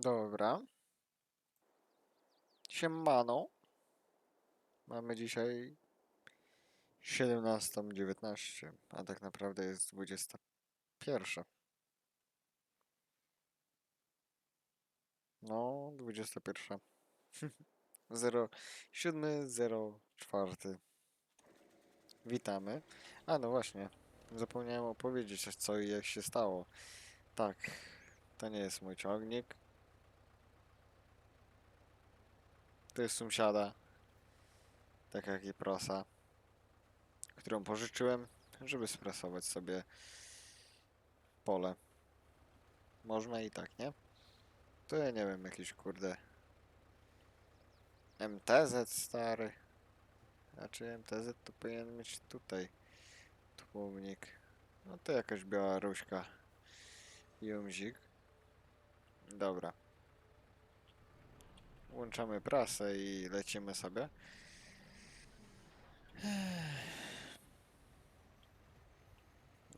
Dobra. Siemano. Mamy dzisiaj 17.19, a tak naprawdę jest 21. No, 21. 0, 7, 0, 4. Witamy. A no właśnie, zapomniałem opowiedzieć co i jak się stało. Tak, to nie jest mój ciągnik. To jest sąsiada. Tak jak i prosa. Którą pożyczyłem, żeby sprasować sobie pole. Można i tak, nie? To ja nie wiem, jakiś kurde. MTZ stary. Znaczy MTZ to powinien mieć tutaj tłumnik. No to jakaś białoruśka. Jumzik. Dobra. Włączamy prasę i lecimy sobie.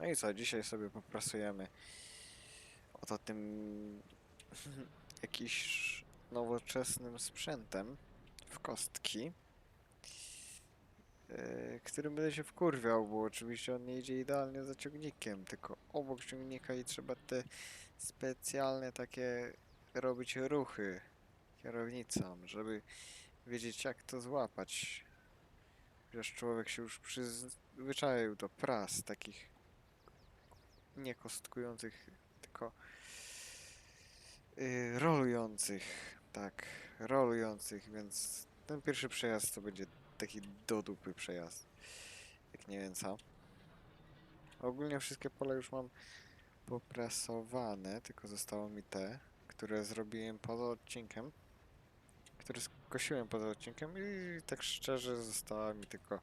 No i co, dzisiaj sobie popracujemy oto tym jakiś nowoczesnym sprzętem w kostki, yy, którym będę się wkurwiał, bo oczywiście on nie idzie idealnie za ciągnikiem, tylko obok ciągnika i trzeba te specjalne takie robić ruchy kierownicą, żeby wiedzieć jak to złapać. Chociaż człowiek się już przyzwyczaił do pras takich nie kostkujących, tylko yy, rolujących. Tak, rolujących, więc ten pierwszy przejazd to będzie taki do dupy przejazd. Jak nie wiem co. Ogólnie wszystkie pola już mam poprasowane, tylko zostało mi te, które zrobiłem poza odcinkiem. Które skosiłem poza odcinkiem i tak szczerze została mi tylko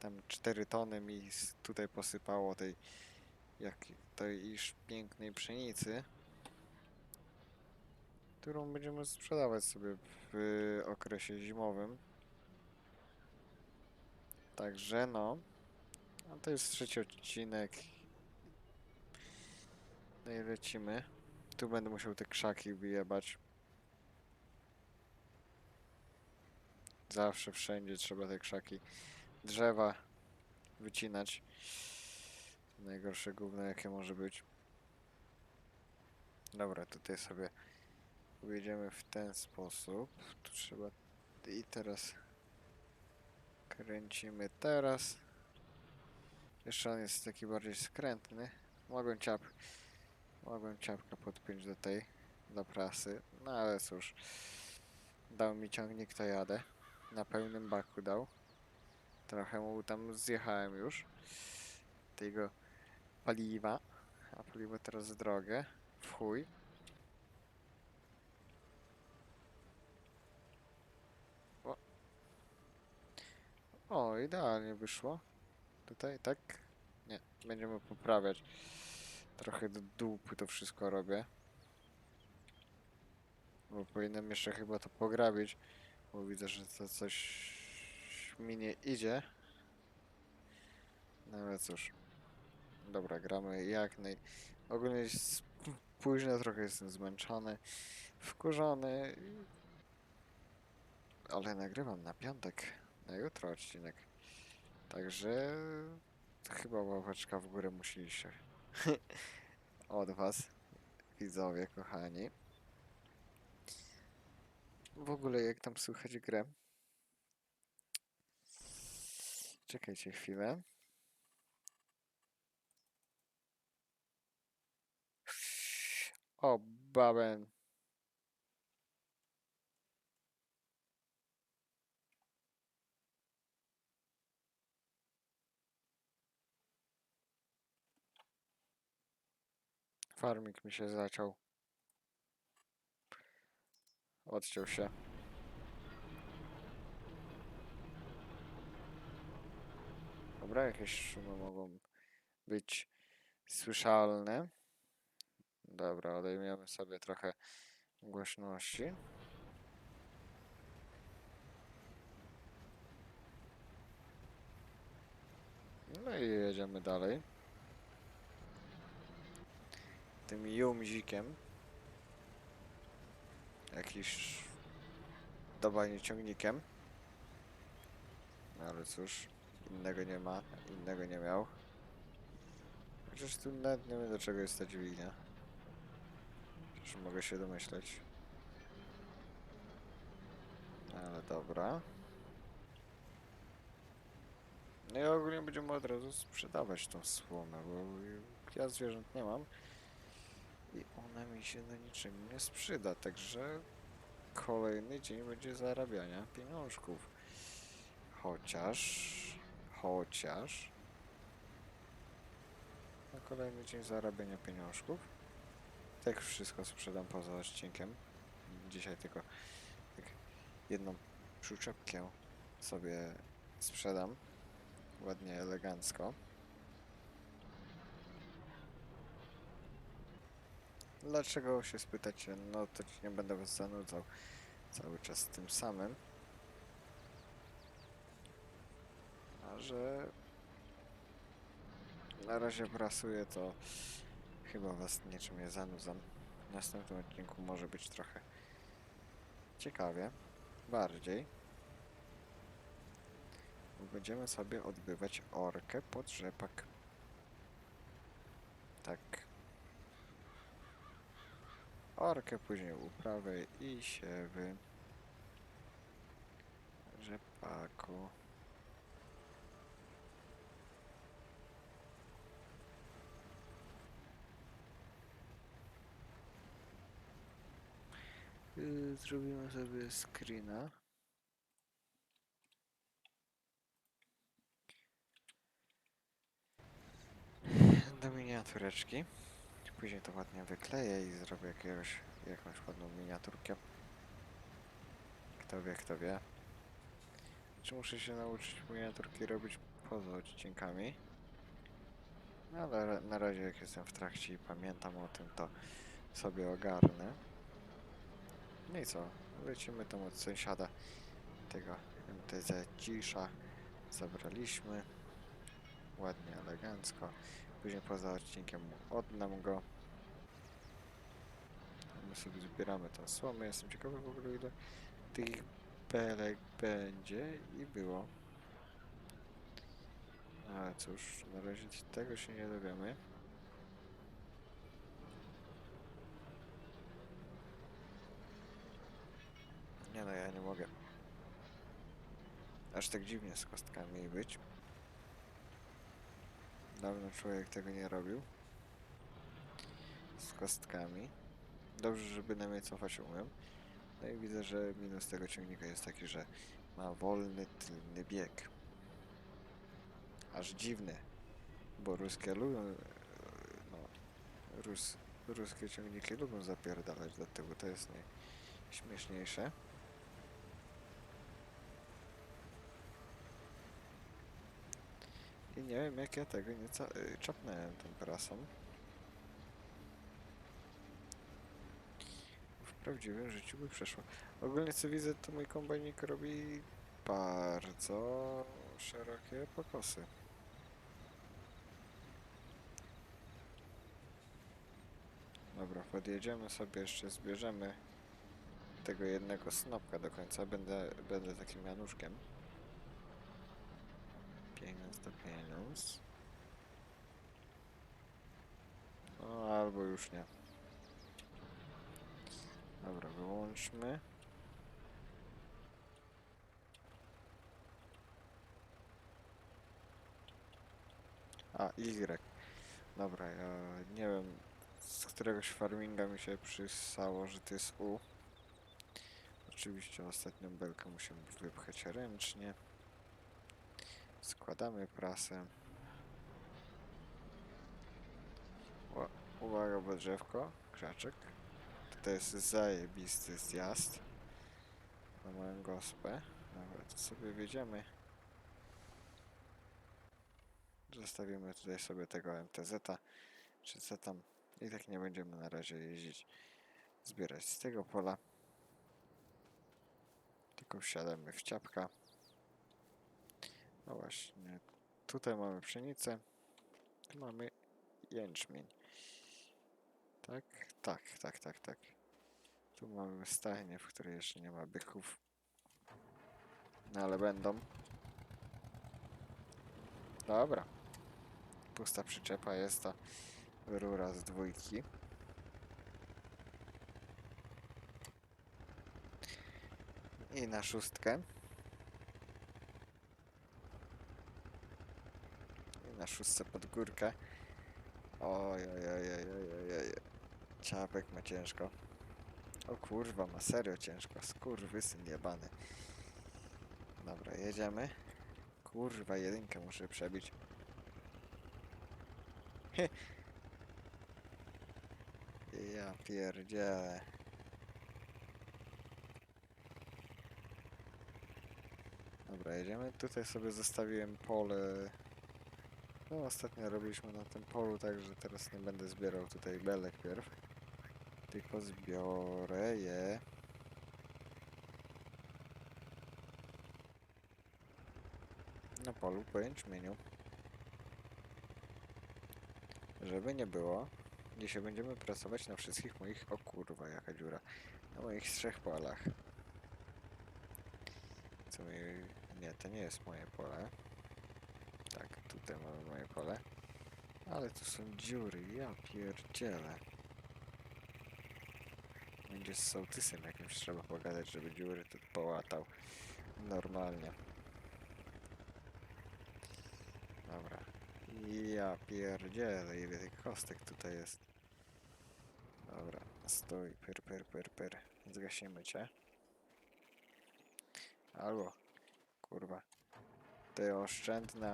tam 4 tony mi tutaj posypało tej jak tej iż pięknej pszenicy, którą będziemy sprzedawać sobie w okresie zimowym. Także no, a to jest trzeci odcinek. No i lecimy. Tu będę musiał te krzaki wyjebać. Zawsze, wszędzie trzeba te krzaki, drzewa wycinać. Najgorsze gówno jakie może być. Dobra, tutaj sobie pojedziemy w ten sposób. Tu trzeba... I teraz kręcimy teraz. Jeszcze on jest taki bardziej skrętny. Mogłem ciap... Mogłem ciapka podpiąć do tej, do prasy. No ale cóż. Dał mi ciągnik, to jadę. Na pełnym baku dał. Trochę mu tam zjechałem już. Tego paliwa. A paliwo teraz drogie. W chuj. O. o, idealnie wyszło. Tutaj, tak? Nie, będziemy poprawiać. Trochę do dupy to wszystko robię. Bo powinienem jeszcze chyba to pograbić. Bo widzę, że to coś mi nie idzie. No ale cóż. Dobra, gramy jak naj... Ogólnie późno, trochę jestem zmęczony, wkurzony. Ale nagrywam na piątek, na jutro odcinek. Także chyba łapeczka w górę musi iść od was, widzowie kochani. W ogóle jak tam słychać grę? Czekajcie chwilę. O, baben. Farmik mi się zaciął. Odciął się. Dobra, jakieś szumy mogą być słyszalne. Dobra, odejmiemy sobie trochę głośności. No i jedziemy dalej. Tym jumzikiem. Jakiś dobanie ciągnikiem. No ale cóż, innego nie ma, innego nie miał. Chociaż tu nawet nie wiem do czego jest ta dźwignia. Już mogę się domyśleć. Ale dobra. No i ogólnie będziemy od razu sprzedawać tą słomę, bo ja zwierząt nie mam. Ona mi się do niczego nie sprzyda, także kolejny dzień będzie zarabiania pieniążków. Chociaż, chociaż na kolejny dzień zarabiania pieniążków. Tak wszystko sprzedam poza odcinkiem. Dzisiaj tylko tak jedną przyczepkę sobie sprzedam. Ładnie, elegancko. Dlaczego się spytacie? No to nie będę was zanudzał cały czas tym samym. A że na razie prasuję, to chyba was niczym nie zanudzam. W następnym odcinku może być trochę ciekawie, bardziej. Będziemy sobie odbywać orkę pod rzepak. Tak. Orkę, później uprawy i siewy. Rzepaku. Yy, Zrobimy sobie screena. Do miniatureczki. Później to ładnie wykleję i zrobię jakiegoś, jakąś ładną miniaturkę. Kto wie, kto wie. Czy muszę się nauczyć miniaturki robić poza odcinkami? No ale na razie jak jestem w trakcie i pamiętam o tym, to sobie ogarnę. No i co? Lecimy tam od sąsiada tego MTZ Cisza. Zabraliśmy. Ładnie, elegancko. Później poza odcinkiem oddam go. My sobie zbieramy tą słomę. Jestem ciekawy w ogóle ile tych belek będzie i było. Ale cóż, na razie tego się nie dowiemy. Nie no, ja nie mogę. Aż tak dziwnie z kostkami być. Dawno człowiek tego nie robił. Z kostkami. Dobrze, że bynajmniej cofać umiem. No i widzę, że minus tego ciągnika jest taki, że ma wolny tylny bieg. Aż dziwny. Bo ruskie lubią... e, No, rus, ruskie ciągniki lubią zapierdalać do tyłu. To jest najśmieszniejsze. I nie wiem jak ja tego nie y, czapnąłem tą prasą. W prawdziwym życiu by przeszło. Ogólnie co widzę to mój kombajnik robi bardzo szerokie pokosy. Dobra, podjedziemy sobie jeszcze, zbierzemy tego jednego snopka do końca. Będę, będę takim Januszkiem. Pieniądz to pieniądz. No, albo już nie. Dobra, wyłączmy. A, Y. Dobra, ja nie wiem, z któregoś farminga mi się przysało, że to jest U. Oczywiście ostatnią belkę musimy wypchać ręcznie. Składamy prasę. Uwaga, bo drzewko, krzaczek. To jest zajebisty zjazd na moją gospę. To sobie wjedziemy. Zostawimy tutaj sobie tego MTZ-a, czy co tam. I tak nie będziemy na razie jeździć, zbierać z tego pola. Tylko wsiadamy w ciapka. No właśnie, tutaj mamy pszenicę, tu mamy jęczmień. Tak, tak, tak, tak, tak. Tu mamy stajnię, w której jeszcze nie ma byków. No ale będą. Dobra. Pusta przyczepa jest to rura z dwójki. I na szóstkę. I na szóstce pod górkę. Oj, oj, oj, oj, oj, oj, oj. Ciapek ma ciężko. O kurwa, ma serio ciężko. Skurwysyn jebany. Dobra, jedziemy. Kurwa, jedynkę muszę przebić. Ja pierdzielę. Dobra, jedziemy. Tutaj sobie zostawiłem pole. No, ostatnio robiliśmy na tym polu, także teraz nie będę zbierał tutaj belek pierw. Tylko zbiorę je. Na polu po jęczmieniu. Żeby nie było, dzisiaj będziemy pracować na wszystkich moich... O kurwa, jaka dziura. Na moich trzech polach. Co mi... Nie, to nie jest moje pole. Tak, tutaj mamy moje pole. Ale tu są dziury, ja pierdzielę. Będzie z sołtysem jakimś trzeba pogadać, żeby dziury tu połatał. Normalnie. Dobra. Ja pierdzielę, ile tych kostek tutaj jest. Dobra, stój, pyr, pyr, pyr, pyr. Zgasimy cię. Albo, kurwa. Ty oszczędna...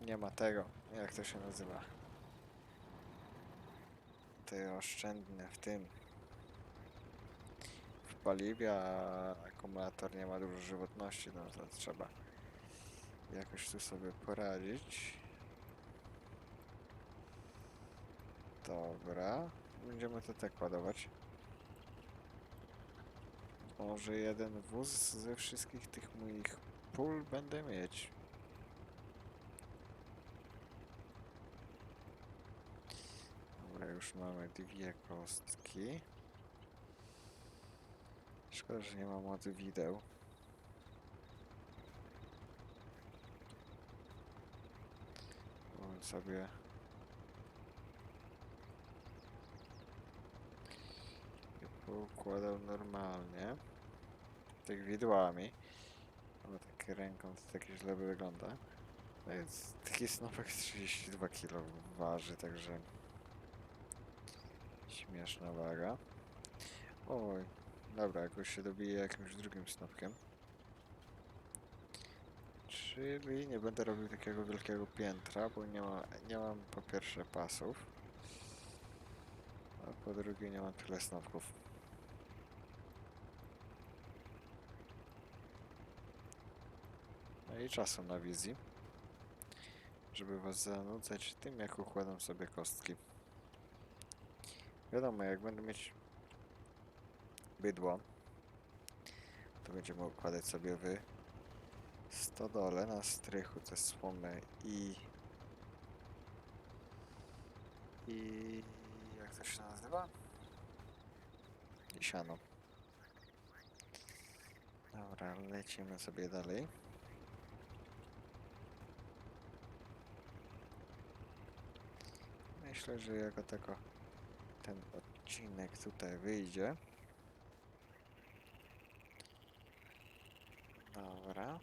Nie ma tego. Jak to się nazywa? Ty oszczędny w tym. W paliwie, a akumulator nie ma dużo żywotności, no to trzeba jakoś tu sobie poradzić. Dobra. Będziemy to tak ładować. Może jeden wóz ze wszystkich tych moich pól będę mieć. Dobra, już mamy dwie kostki. Szkoda, że nie mam młody wideł. On sobie je poukładał normalnie. Tak widłami. Ręką to tak źle wygląda. No więc taki snopek 32 kg waży, także śmieszna waga. Oj, dobra, jakoś się dobije jakimś drugim snopkiem. Czyli nie będę robił takiego wielkiego piętra, bo nie, ma, nie mam po pierwsze pasów, a po drugie nie mam tyle snopków. I czasu na wizji, żeby was zanudzać tym, jak układam sobie kostki. Wiadomo, jak będę mieć bydło, to będziemy układać sobie wy stodole na strychu te słomy i i jak to się nazywa? I siano. Dobra, lecimy sobie dalej. Myślę, że jako tako ten odcinek tutaj wyjdzie. Dobra.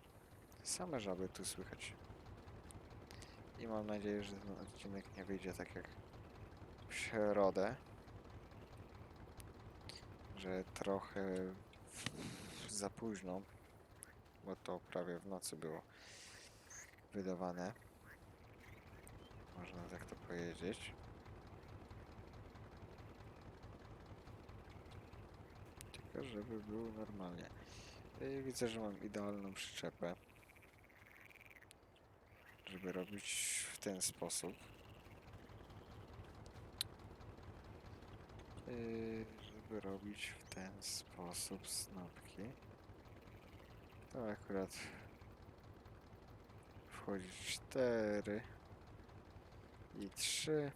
Same żaby tu słychać. I mam nadzieję, że ten odcinek nie wyjdzie tak jak w środę. Że trochę za późno, bo to prawie w nocy było wydawane. Można tak to powiedzieć. Tylko żeby było normalnie. I widzę, że mam idealną przyczepę żeby robić w ten sposób. Yy, żeby robić w ten sposób snopki. To akurat wchodzi 4 i 3.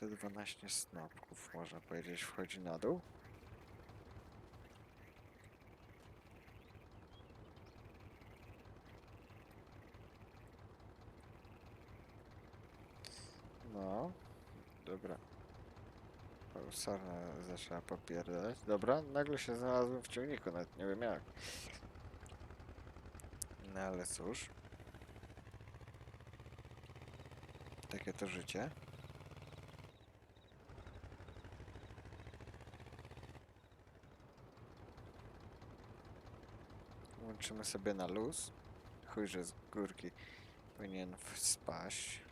Te 12 snopków, można powiedzieć, wchodzi na dół. No, dobra. Sarna zaczęła popierdalać. Dobra, nagle się znalazłem w ciągniku, nawet nie wiem jak. No ale cóż. Takie to życie. Łączymy sobie na luz. Chuj, że z górki powinien spaść.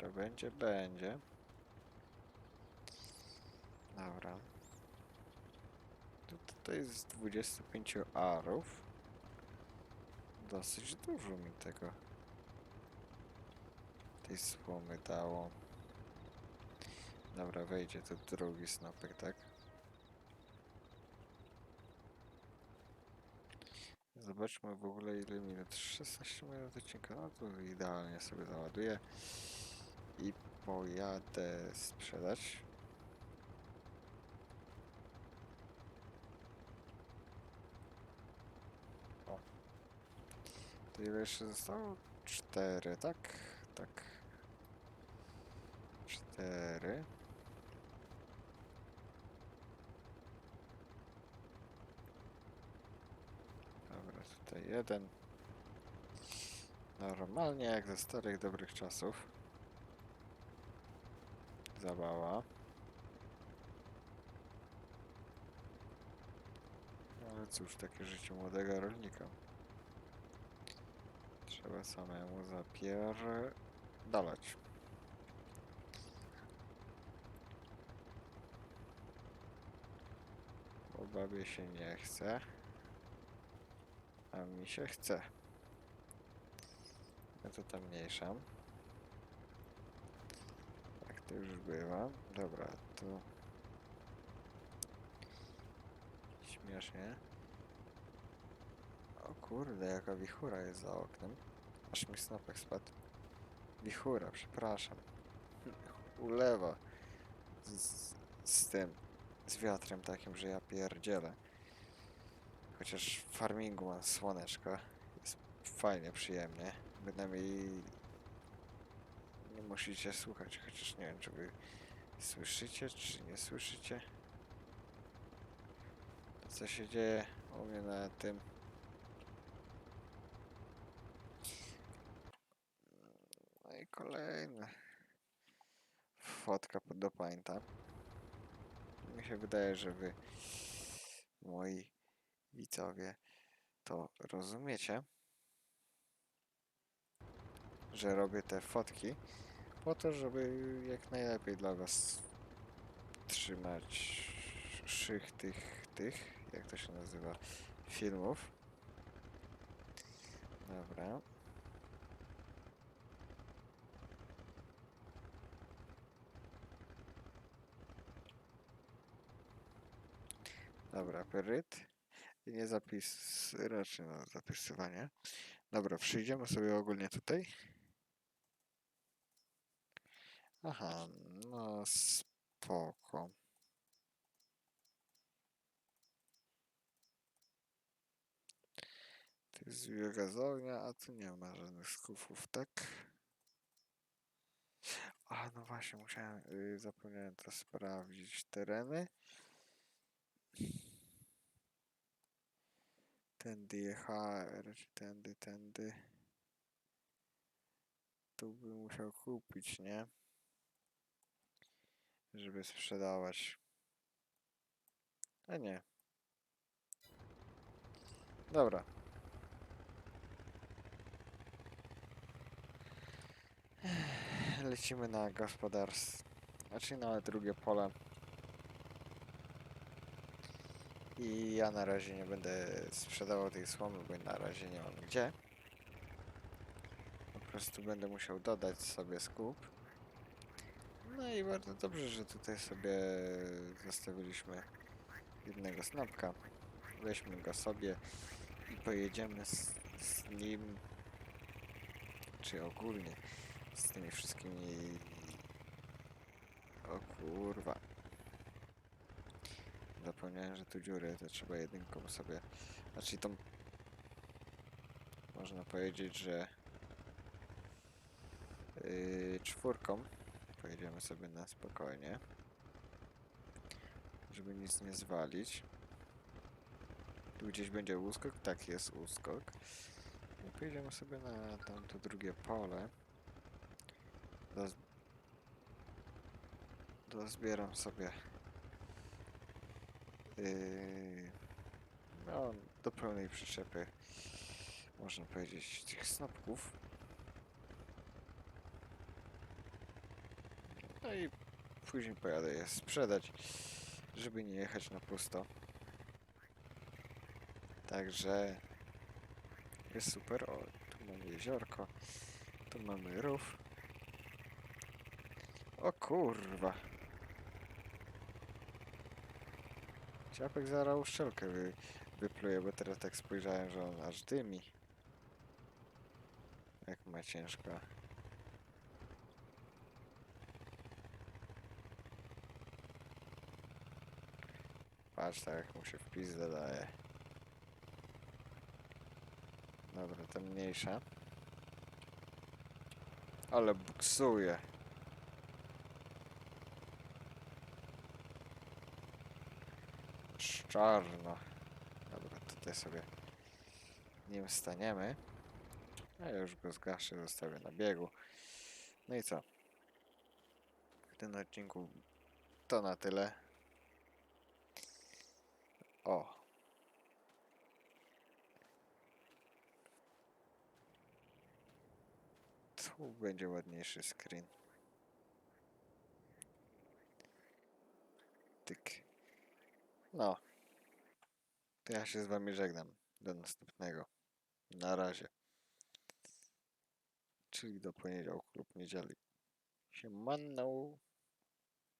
Dobra, będzie, będzie. Dobra. Tu- Tutaj jest 25 arów. Dosyć dużo mi tego. Tej słomy dało. Dobra, wejdzie tu drugi snopek, tak? Zobaczmy w ogóle ile minut. 16 minut odcinka. No to idealnie sobie załaduję. Pojadę sprzedać. O. To ile jeszcze zostało? Cztery, tak? Tak. Cztery. Dobra, tutaj jeden. Normalnie jak ze starych dobrych czasów. Zabawa. Ale cóż, takie życie młodego rolnika. Trzeba samemu zapierdalać. Bo babie się nie chce. A mi się chce. Ja to tam mniejszam. To już bywa. Dobra, to... Śmiesznie. O kurde, jaka wichura jest za oknem. Aż mi snopek spadł. Wichura, przepraszam. Ulewa. Z, z tym. Z wiatrem takim, że ja pierdzielę. Chociaż w farmingu mam słoneczko. Jest fajnie, przyjemnie. Bynajmniej nie musicie słuchać, chociaż nie wiem, czy wy słyszycie, czy nie słyszycie. Co się dzieje u mnie na tym. No i kolejna fotka do pańta. Mi się wydaje, że wy, moi widzowie, to rozumiecie, że robię te fotki po to, żeby jak najlepiej dla was trzymać szych tych, tych, jak to się nazywa, filmów. Dobra. Dobra, pyryt. I nie zapis, raczej no zapisywanie. Dobra, przyjdziemy sobie ogólnie tutaj. Aha, no spoko. To jest biogazownia, a tu nie ma żadnych skufów, tak? A, no właśnie, musiałem, y, zapomniałem to sprawdzić. Tereny. Tędy jechałem, tędy, tędy. Tu bym musiał kupić, nie? Żeby sprzedawać. A nie. Dobra. Lecimy na gospodarstwo. Znaczy na drugie pole. I ja na razie nie będę sprzedawał tej słomy, bo na razie nie mam gdzie. Po prostu będę musiał dodać sobie skup. No i bardzo dobrze, że tutaj sobie zostawiliśmy jednego snapka. Weźmy go sobie i pojedziemy z, z nim, czy ogólnie z tymi wszystkimi. O kurwa. Zapomniałem, że tu dziury, to trzeba jedynką sobie. Znaczy tą. Można powiedzieć, że. Yy, czwórką pojedziemy sobie na spokojnie. Żeby nic nie zwalić. Tu gdzieś będzie uskok? Tak, jest uskok. I pojedziemy sobie na tamto drugie pole. Doz... Dozbieram sobie yy, no, do pełnej przyczepy można powiedzieć tych snopków. No i później pojadę je sprzedać, żeby nie jechać na pusto. Także jest super. O, tu mamy jeziorko. Tu mamy rów. O kurwa. Ciapek zaraz uszczelkę wy, wypluje, bo teraz tak spojrzałem, że on aż dymi. Jak ma ciężko. Patrz, tak mu się w pizdę daje. Dobra, to mniejsza. Ale buksuje. Czarno. Dobra, tutaj sobie nim staniemy. A ja już go zgaszę, zostawię na biegu. No i co? W tym odcinku to na tyle. O. Tu będzie ładniejszy screen. Tyk. No. To ja się z wami żegnam. Do następnego. Na razie. Czyli do poniedziałku lub niedzieli. Siemano.